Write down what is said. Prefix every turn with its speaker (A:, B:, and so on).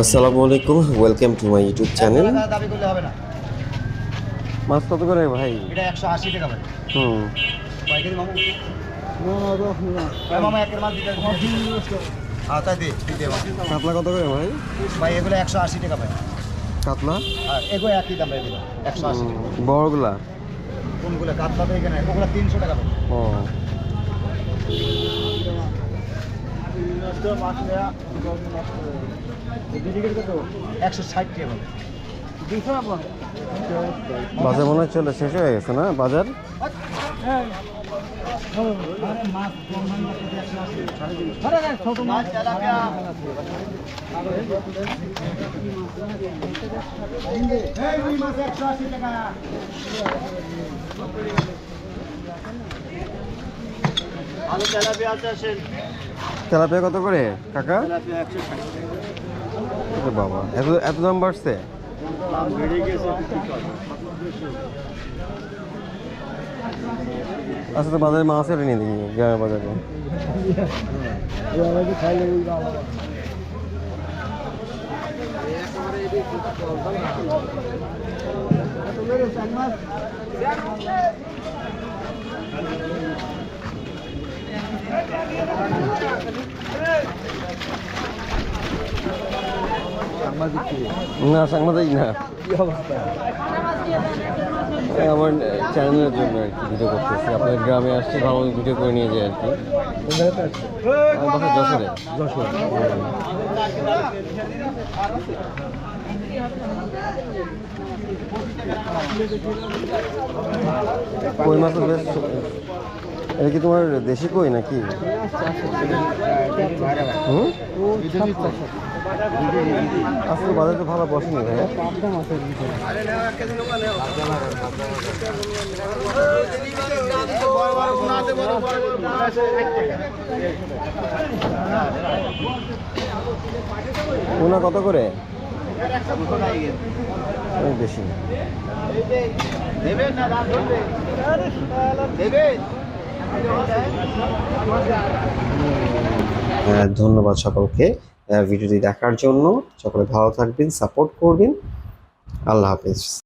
A: আসসালামু আলাইকুম welcome to my YouTube channel
B: দাবি করলে হবে না।
A: মাছ কত করে ভাই?
B: এটা একশো আশি টাকা ভাই।
A: হুম।
B: কয় কেজি মামু ভাই মামা একের মাল দিতে হ্যাঁ তাই দে দিতে হবে।
A: কাতলা কত করে ভাই?
B: ভাই এগুলো একশো আশি টাকা ভাই।
A: কাতলা?
B: আর এগুলো একই দাম ভাই এগুলো। একশো আশি টাকা।
A: বড়গুলা?
B: কোনগুলো? কাতলা তো এখানে ওগুলো তিনশো টাকা ভাই।
A: ও
B: একশো ষাট টাকা ভাই
A: বাজার মনে হয় চলে শেষ হয়ে গেছে না বাজার?
B: টাকা আলু তেলাপিয়া আছে আসেন।
A: তেলাপিয়া কত করে কাকা? বাবা এত এত দাম বাড়ছে? আচ্ছা তো বাজারে মাছ এলে নিয়ে দেখি গ্রামের বাজারে। না সাংবাদিক না। আমার চ্যানেলের জন্য আর কি ভিডিও করতেছি। আপনাদের গ্রামে আসছে ভালো ভিডিও করে নিয়ে যায় আর কি। আমার বাসা যশোরে। কই মাছ বেশ এটা কি তোমার দেশি কই নাকি? হুম? আজকে বাজারে ভালো বসেনি ভাইয়া ওনা কত করে? বেশি।
B: দেবেন
A: হ্যাঁ, ধন্যবাদ সকলকে। ভিডিওটি দেখার জন্য সকলে ভালো থাকবেন সাপোর্ট করবেন। আল্লাহ হাফিজ।